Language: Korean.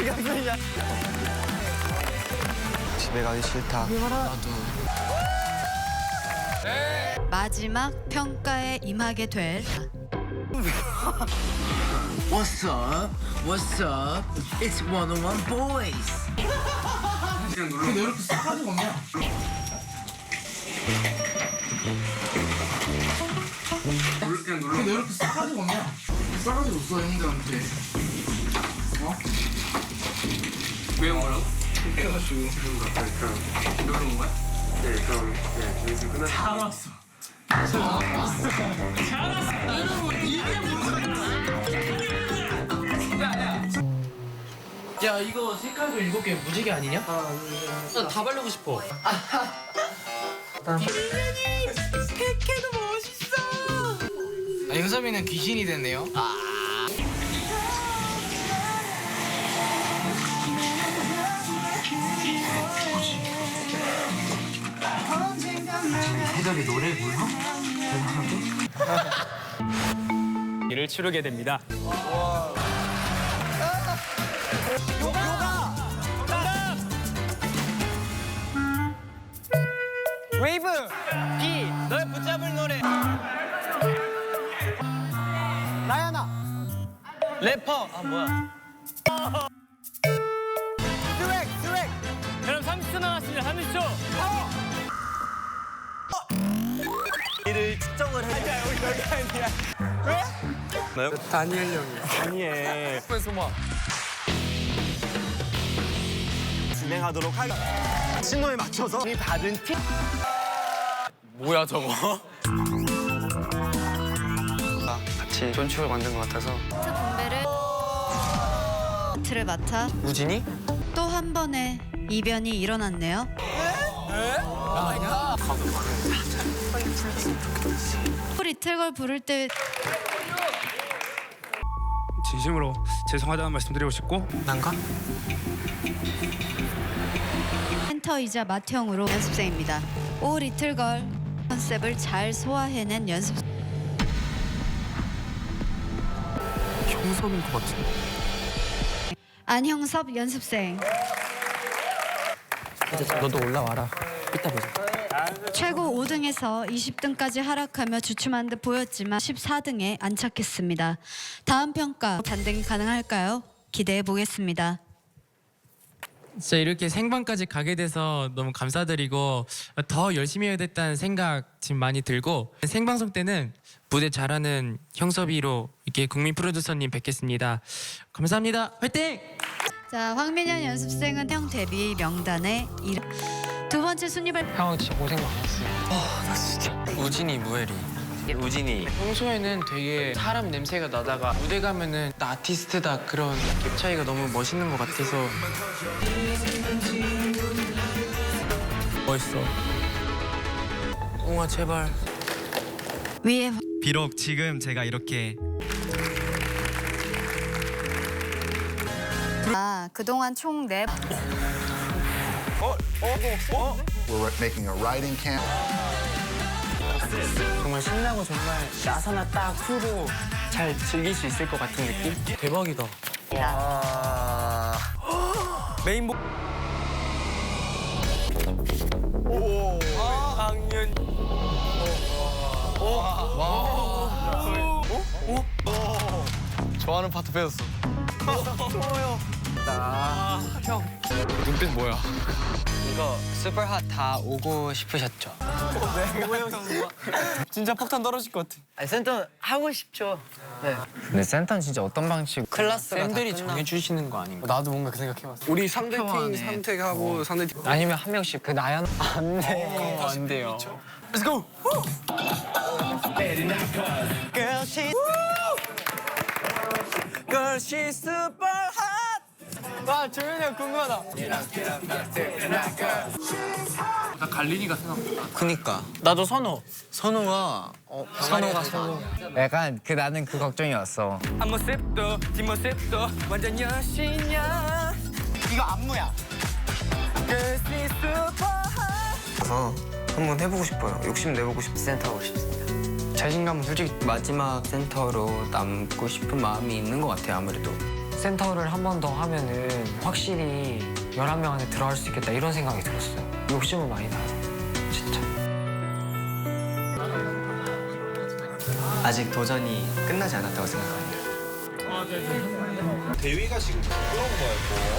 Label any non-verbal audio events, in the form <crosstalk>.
지각이야. 집에 가기 싫다. 마지막 평가에 임하게 될 <laughs> What's up? What's up? It's 101 boys. 근데 이렇게 싸가지고 없냐? 근데 이렇게 싸가지고 없냐? 싸가지고 없어 형들한테. 어? 왜 뭐라고? 해가지고. 이러는 거야? 네, 그럼 네, 저희 지금 끝났 잘 왔어. 야 이거 색깔도 일곱 개 무지개 아니냐? 다 바르고 싶어. 아, 영섭이는 귀신이 됐네요. 해덕이 노래 몰라? 일을 치르게 됩니다. 웨이브. B 널 붙잡을 노래. 나야나. 래퍼. 아 뭐야? 측정을 해. 아니야 여기 여기 아니야. 왜? 나요? 다니엘 형이요. 다니엘. 소마. 진행하도록 하겠습니다. 신호에 맞춰서 이 받은 팁. 뭐야 저거? 같이 존축을 만든 것 같아서. 트 분배를 틀을 맡아 우진이? 또 한 번의 이변이 일어났네요. 리틀걸 부를 때 진심으로 죄송하다는 말씀드리고 싶고 난가? 센터이자 맏형으로 연습생입니다. 오 리틀걸 컨셉을 잘 소화해낸 연습. 형섭인 것 같은데. 안형섭 연습생 너도 올라와라. 이따 보자. 최고 5등에서 20등까지 하락하며 주춤한 듯 보였지만 14등에 안착했습니다. 다음 평가 반등이 가능할까요? 기대해 보겠습니다. 진짜 이렇게 생방까지 가게 돼서 너무 감사드리고 더 열심히 해야 됐다는 생각 지금 많이 들고 생방송 때는 무대 잘하는 형섭이로 이렇게 국민 프로듀서님 뵙겠습니다. 감사합니다. 화이팅! 자, 황민현 연습생은 형 데뷔 명단에 이름. 두 번째 순위 발 형 진짜 고생 많았어요. 우진이 무에리. 우진이. 평소에는 되게 사람 냄새가 나다가 무대 가면은 나 아티스트다 그런 갭 차이가 너무 멋있는 것 같아서 멋있어. 웅아 제발. 위에 비록 지금 제가 이렇게 아, 그동안 총 네. We're making a writing camp. 정말 신나고 정말 나사나 딱 후로 잘 즐길 수 있을 것 같은 느낌? 대박이다. <gasps> 메인보. 오. 강연. 좋아하는 파트 빼줬어. 눈빛 뭐야? 이거 슈퍼핫 다 오고 싶으셨죠? <laughs> 진짜 폭탄 떨어질 것 같아. 아니 센터 하고 싶죠. 근데 센터는 진짜 어떤 방식 클래스가 팬들이 다 끝나- 정해주시는 거 아닌가? 나도 뭔가 그 생각해봤어. 우리 3대 팀 평화네. 선택하고 3대 팀. 아니면 한 명씩 그 나연 안 돼. 어, 안 돼요. Let's go. Girl, she's Girl, she's super hot. 와 조현이 형 궁금하다. 나 갈린이가 생각나. 그니까. 나도 선호. 선우가 어, 선우가 선우. 약간 그 나는 그 걱정이 왔어. 앞모습도 뒷모습도 완전 여신이야. 이거 안무야. Hot. 어, 한번 해보고 싶어요. 욕심 내보고 싶어. 센터 하고 싶습니다. 자신감은 솔직히 마지막 센터로 남고 싶은 마음이 있는 것 같아요. 아무래도 센터를 한 번 더 하면은 확실히 11명 안에 들어갈 수 있겠다 이런 생각이 들었어요. 욕심은 많이 나요. 진짜. 아직 도전이 끝나지 않았다고 생각합니다. 대위가 지금 부끄러운 거야, 이거.